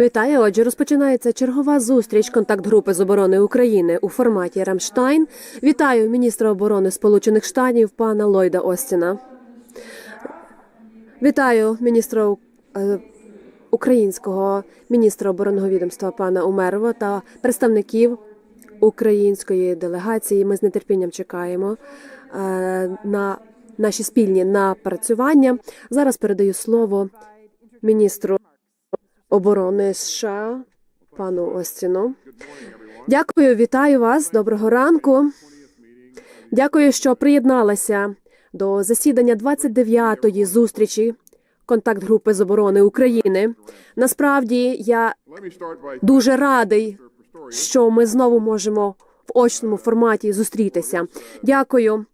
Вітаю. Отже, розпочинається чергова зустріч контакт-групи з оборони України у форматі Рамштайн. Вітаю міністра оборони Сполучених Штатів пана Ллойда Остіна. Вітаю міністра е, українського міністра оборонного відомства пана Умерова та представників української делегації. Ми з нетерпінням чекаємо е, на наші спільні напрацювання. Зараз передаю слово міністру оборони США пану Остіну. Дякую, вітаю вас. Доброго ранку. Дякую, що приєдналися до засідання 29-ї зустрічі контакт-групи з оборони України. Насправді я дуже радий, що ми знову можемо в очному форматі зустрітися. Дякую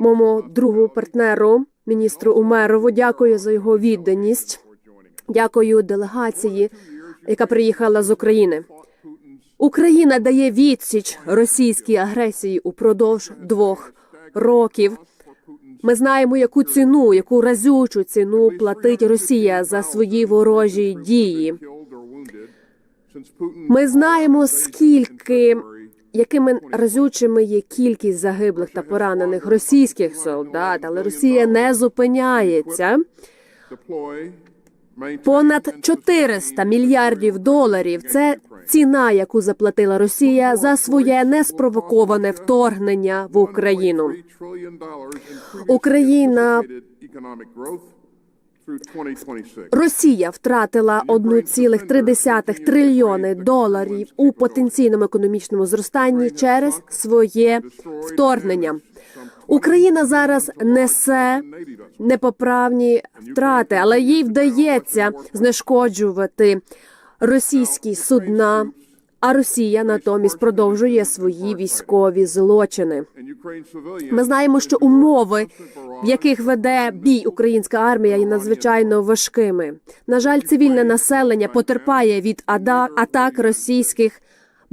моєму другу партнеру, міністру Умерову. Дякую за його відданість. Дякую делегації, яка приїхала з України. Україна дає відсіч російській агресії упродовж двох років. Ми знаємо, яку ціну, яку разючу ціну платить Росія за свої ворожі дії. Ми знаємо, скільки якими разючими є кількість загиблих та поранених російських солдат, але Росія не зупиняється. Понад 400 мільярдів доларів це ціна, яку заплатила Росія за своє неспровоковане вторгнення в Україну. Україна Росія втратила 1,3 трильйони доларів у потенційному економічному зростанні через своє вторгнення. Україна зараз несе непоправні втрати, але їй вдається знешкоджувати російські судна. А Росія натомість продовжує свої військові злочини. Ми знаємо, що умови, в яких веде бій українська армія, є надзвичайно важкими. На жаль, цивільне населення потерпає від атак російських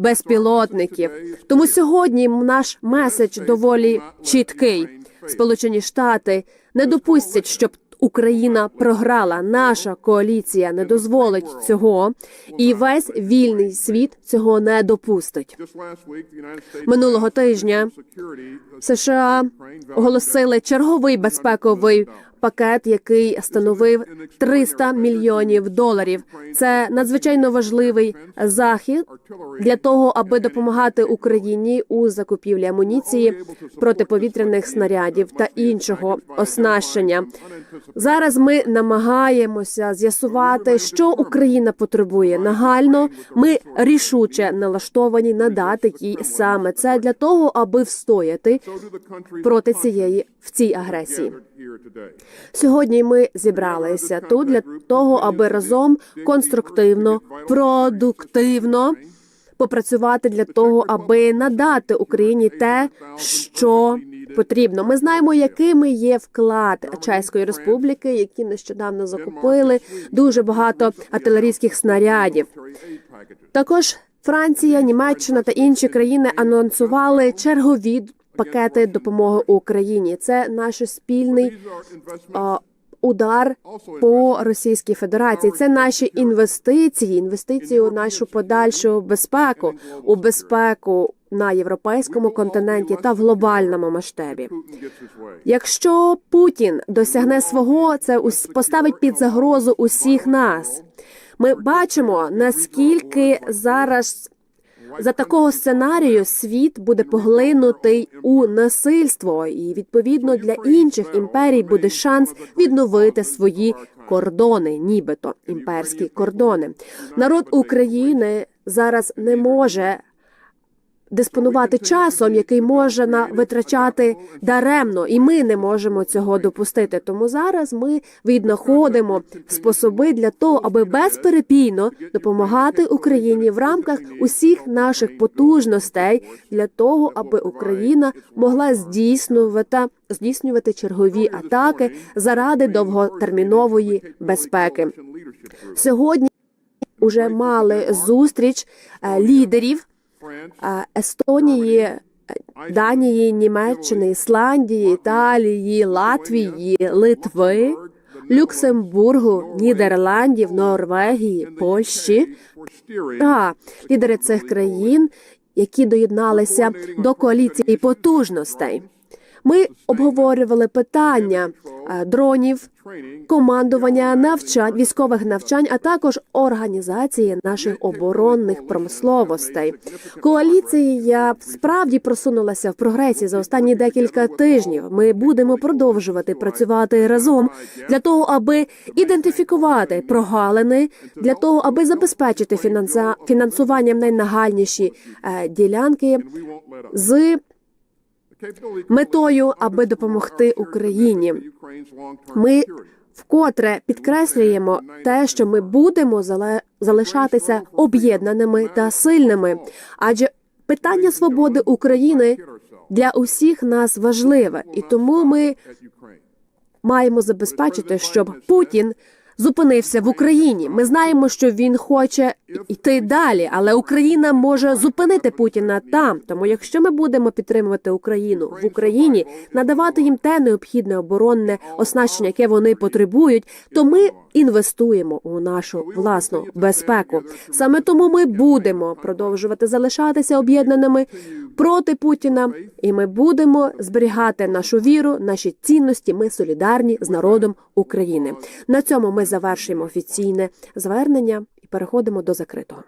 безпілотників. Тому сьогодні наш меседж доволі чіткий. Сполучені Штати не допустять, щоб Україна програла. Наша коаліція не дозволить цього, і весь вільний світ цього не допустить. Минулого тижня США оголосили черговий безпековий пакет, який становив 300 мільйонів доларів. Це надзвичайно важливий захід для того, аби допомагати Україні у закупівлі амуніції, протиповітряних снарядів та іншого оснащення. Зараз ми намагаємося з'ясувати, що Україна потребує нагально. Ми рішуче налаштовані надати їй саме це для того, аби встояти проти цієї в цій агресії. Сьогодні ми зібралися тут для того, аби разом конструктивно, продуктивно попрацювати для того, аби надати Україні те, що потрібно. Ми знаємо, якими є вклад Чеської республіки, які нещодавно закупили дуже багато артилерійських снарядів. Також Франція, Німеччина та інші країни анонсували чергові пакети допомоги Україні. Це наш спільний удар по Російській Федерації. Це наші інвестиції, інвестиції у нашу подальшу безпеку, у безпеку на європейському континенті та в глобальному масштабі. Якщо Путін досягне свого, це поставить під загрозу усіх нас. Ми бачимо наскільки зараз за такого сценарію світ буде поглинутий у насильство, і відповідно для інших імперій буде шанс відновити свої кордони, нібито імперські кордони. Народ України зараз не може. Диспонувати часом, який можна витрачати даремно, і ми не можемо цього допустити. Тому зараз ми віднаходимо способи для того, аби безперепійно допомагати Україні в рамках усіх наших потужностей для того, аби Україна могла здійснювати здійснювати чергові атаки заради довготермінової безпеки. Сьогодні вже мали зустріч е, лідерів. Естонії, Данії, Німеччини, Ісландії, Італії, Латвії, Литви. Люксембургу, Нідерландів, Норвегії, Польщі та лідери цих країн, які доєдналися до коаліції потужностей. Ми обговорювали питання е, дронів, командування навчань, військових навчань, а також організації наших оборонних промисловостей. Коаліція справді просунулася в прогресі за останні декілька тижнів. Ми будемо продовжувати працювати разом для того, аби ідентифікувати прогалини, для того, аби забезпечити фінансуванням найнагальніші е, ділянки з метою, аби допомогти Україні. Ми вкотре підкреслюємо те, що ми будемо залишатися об'єднаними та сильними, адже питання свободи України для усіх нас важливе, і тому ми маємо забезпечити, щоб Путін зупинився в Україні. Ми знаємо, що він хоче йти далі, але Україна може зупинити Путіна там. Тому, якщо ми будемо підтримувати Україну в Україні, надавати їм те необхідне оборонне оснащення, яке вони потребують, то ми інвестуємо у нашу власну безпеку. Саме тому ми будемо продовжувати залишатися об'єднаними проти Путіна, і ми будемо зберігати нашу віру, наші цінності. Ми солідарні з народом України. На цьому ми завершуємо офіційне звернення і переходимо до закритого.